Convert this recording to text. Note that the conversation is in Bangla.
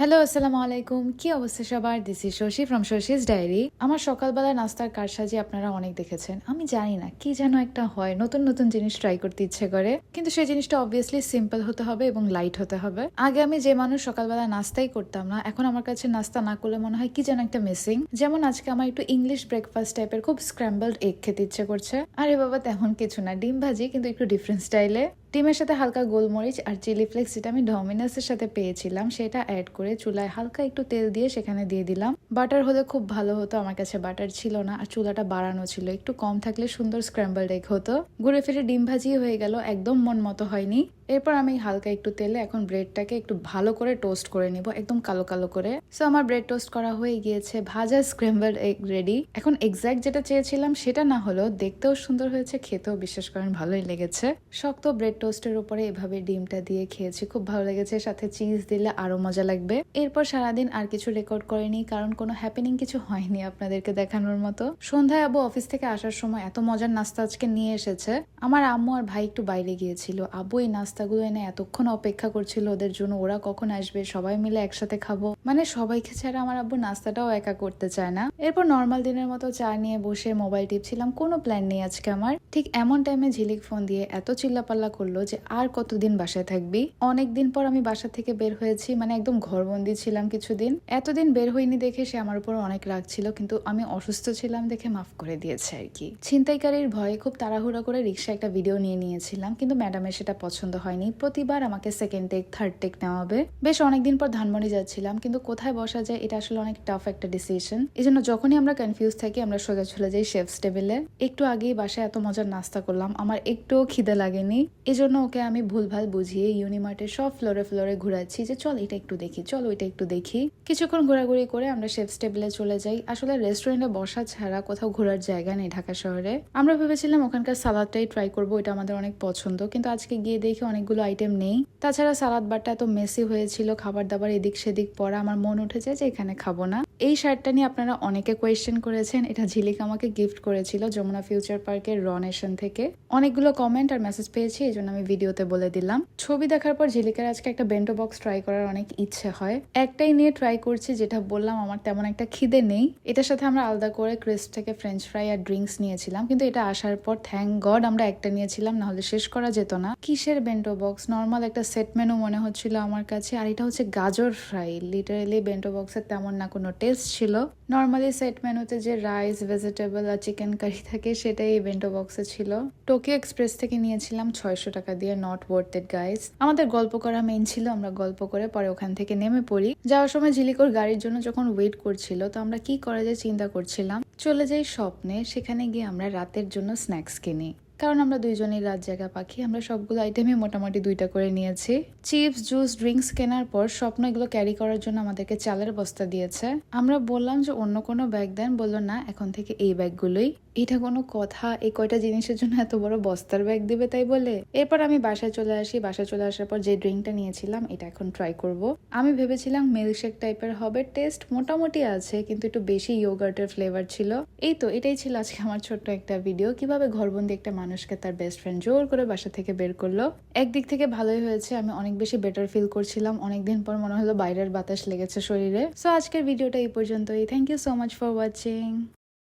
হ্যালো আসসালামু আলাইকুম কি অবস্থা সবার? This is Shashi from Shashi's diary আমার সকালবেলা নাস্তার কারসাজি আপনারা অনেক দেখেছেন। আমি জানি না কি যেন একটা হয়, নতুন নতুন জিনিস ট্রাই করতে ইচ্ছে করে। কিন্তু সেই জিনিসটা অবভিয়াসলি সিম্পল হতে হবে এবং লাইট হতে হবে। আগে আমি যে মানুষ সকালবেলা নাস্তাই করতাম না, এখন আমার কাছে নাস্তা না করলে মনে হয় কি যেন একটা মিসিং যেমন আজকে আমার একটু ইংলিশ ব্রেকফাস্ট টাইপের খুব স্ক্র্যাম্বলড এগ খেতে ইচ্ছে করছে। আরে বাবা, তেমন কিছু না। ডিম ভাজি, কিন্তু একটু ডিফারেন্ট স্টাইলে ডিমের সাথে হালকা গোলমরিচ আর চিলি ফ্লেক্স যেটা আমি ডমিনাসের সাথে পেয়েছিলাম, সেটা অ্যাড করে চুলায় হালকা একটু তেল দিয়ে সেখানে দিয়ে দিলাম। বাটার হলে খুব ভালো হতো, আমার কাছে বাটার ছিল না, আর চুলাটা বাড়ানো ছিল, একটু কম থাকলে সুন্দর স্ক্র্যাম্বলড এগ হতো। ঘুরে ফিরে ডিম ভাজি হয়ে গেল, একদম মন মতো হয়নি। এরপর আমি হালকা একটু তেলে এখন ব্রেডটাকে একটু ভালো করে টোস্ট করে নিব, একদম কালো কালো করে। সো আমার ব্রেড টোস্ট করা হয়ে গিয়েছে, ভাজা স্ক্র্যাম্বলড এগ রেডি এখন এক্স্যাক্ট যেটা চেয়েছিলাম, সেটা না হলেও দেখতেও সুন্দর হয়েছে, খেতেও বিশ্বাস করেন ভালোই লেগেছে। শক্ত ব্রেড টোস্টের উপরে এভাবে ডিমটা দিয়ে খেয়েছি। খুব ভালো লেগেছে, সাথে চিজ দিলে আরও মজা লাগবে। এরপর সারাদিন আর কিছু রেকর্ড করিনি, কারণ কোনো হ্যাপেনিং কিছু হয়নি আপনাদেরকে দেখানোর মতো। সন্ধ্যায় আবু অফিস থেকে আসার সময় এত মজার নাস্তা আজকে নিয়ে এসেছে। আমার আম্মু আর ভাই একটু বাইরে গিয়েছিল। আব্বু এই নাস্তাগুলো এনে এতক্ষণ অপেক্ষা করছিল ওদের জন্য, ওরা কখন আসবে, সবাই মিলে একসাথে খাব। মানে সবাইকে ছাড়া আমার আব্বু নাস্তাটাও একা করতে চায় না। এরপর নর্মাল দিনের মতো চা নিয়ে বসে মোবাইল টিপছিলাম, কোনো প্ল্যান নেই আজকে আমার। ঠিক এমন টাইমে ঝিলিক ফোন দিয়ে এত চিল্লাপাল্লা করল যে, আর কতদিন বাসায় থাকবি? অনেক দিন পর আমি বাসা থেকে বের হয়েছি মানে একদম ঘরবন্দি ছিলাম কিছুদিন। এতদিন বের হইনি দেখে সে আমার উপর অনেক রাগ ছিল, কিন্তু আমি অসুস্থ ছিলাম দেখে মাফ করে দিয়েছে আর কি। ছিনতাইকারীর ভয়ে খুব তাড়াহুড়া করে রিক্সা একটা ভিডিও নিয়ে নিয়েছিলাম, কিন্তু ম্যাডামের সেটা পছন্দ হয়নি। প্রতিবার আমাকে সেকেন্ড টেক থার্ড টেক নেওয়া হবে। বেশ অনেকদিন পর ধানমন্ডি যাচ্ছিলাম, কিন্তু কোথায় বসা যায় এটা আসলে অনেক টাফ একটা ডিসিশন এই জন্য যখনই আমরা কনফিউজ থাকি, আমরা সোজা চলে যাই শেফস টেবিলে একটু আগেই বাসায় এত মজার নাস্তা করলাম, আমার একটুও খিদে লাগেনি। এই জন্য ওকে আমি ভুলভাল বুঝিয়ে ইউনিমার্টের সব ফ্লোরে ফ্লোরে ঘুরাচ্ছি যে চল এটা একটু দেখি, চল ওইটা একটু দেখি। কিছুক্ষণ ঘোরাঘুরি করে আমরা শেফস টেবিলে চলে যাই। আসলে রেস্টুরেন্টে বসা ছাড়া কোথাও ঘোরার জায়গা নেই ঢাকা শহরে। আমরা ভেবেছিলাম ওখানকার সালাদটাই ট্রাই করব, এটা আমাদের অনেক পছন্দ, কিন্তু আজকে গিয়ে দেখি অনেকগুলো আইটেম নেই। তাছাড়া সালাদ বারটা এত মেসি হয়েছিল, খাবার দাবার এদিক সেদিক পরা আমার মন উঠে যায় যে এখানে খাব না। এই শার্টটা নিয়ে আপনারা অনেকে কোয়েশ্চেন করেছেন। এটা ঝিলিক আমাকে গিফট করেছিল যমুনা ফিউচার পার্কের র নেশন থেকে। অনেকগুলো কমেন্ট আর মেসেজ পেয়েছি, এই জন্য আমি ভিডিওতে বলে দিলাম। ছবি দেখার পর ঝিলিকের আজকে একটা বেন্টো বক্স ট্রাই করার অনেক ইচ্ছে হয়। একটাই নিয়ে ট্রাই করছি, যেটা বললাম আমার তেমন একটা খিদে নেই। এটার সাথে আমরা আলাদা করে ক্রিস্প থেকে ফ্রেঞ্চ ফ্রাই আর ড্রিঙ্কস নিয়েছিলাম। কিন্তু এটা আসার পর থ্যাংক গড আমরা একটা নিয়েছিলাম না হলে শেষ করা যেত না। কিসের বেন্টো বক্স নর্মাল একটা সেট মেনু মনে হচ্ছিল আমার কাছে। আর এটা হচ্ছে গাজর ফ্রাই লিটারেলি বেন্টো বক্সের তেমন না কোনো টেস্ট ছিল। নর্মালি সেট মেনুতে যে রাইস ভেজিটেবল আর চিকেন কারি থাকে, সেটাই এই বেন্টো বক্সে ছিল। টোকিও এক্সপ্রেস থেকে নিয়েছিলাম ছয়শো টাকা দিয়ে নট ওয়ার্থ ইট গাইস আমাদের গল্প করা মেইন ছিল, আমরা গল্প করে পরে ওখান থেকে নেমে পড়ি। যাওয়ার সময় ঝিলিকোর গাড়ির জন্য যখন ওয়েট করছিল, তো আমরা কি করা যায় চিন্তা করছিলাম। চলে যাই স্বপ্নে, সেখানে গিয়ে আমরা রাতের জন্য স্ন্যাক্স কিনি। কারণ আমরা দুইজনেই রাত জায়গা পাখি, আমরা সবগুলো আইটেমই মোটামুটি দুইটা করে নিয়েছি। চিপস জুস ড্রিঙ্কস কেনার পর স্বপ্ন এগুলো ক্যারি করার জন্য আমাদেরকে চালের বস্তা দিয়েছে। আমরা বললাম যে অন্য কোনো ব্যাগ দেন, বলল না, এখন থেকে এই ব্যাগগুলোই এটা কোনো কথা? এই কয়টা জিনিসের জন্য এত বড় বস্তার ব্যাগ দিবে তাই বলে? এরপর আমি বাসায় চলে আসি। বাসায় চলে আসার পর যে ড্রিঙ্কটা নিয়েছিলাম, এটা এখন ট্রাই করব। আমি ভেবেছিলাম মিল্কশেক টাইপের হবে। টেস্ট মোটামুটি আছে, কিন্তু একটু বেশি ইয়োগার্টের ফ্লেভার ছিল। এই তো, এটাই ছিল আজকে আমার ছোট্ট একটা ভিডিও কীভাবে ঘরবন্দি একটা মানুষকে তার বেস্ট ফ্রেন্ড জোর করে বাসা থেকে বের করল। একদিক থেকে ভালোই হয়েছে। আমি অনেক বেশি বেটার ফিল করছিলাম। অনেকদিন পর মনে হলো বাইরের বাতাস লেগেছে শরীরে। সো আজকের ভিডিওটা এই পর্যন্তই। Thank you so much for watching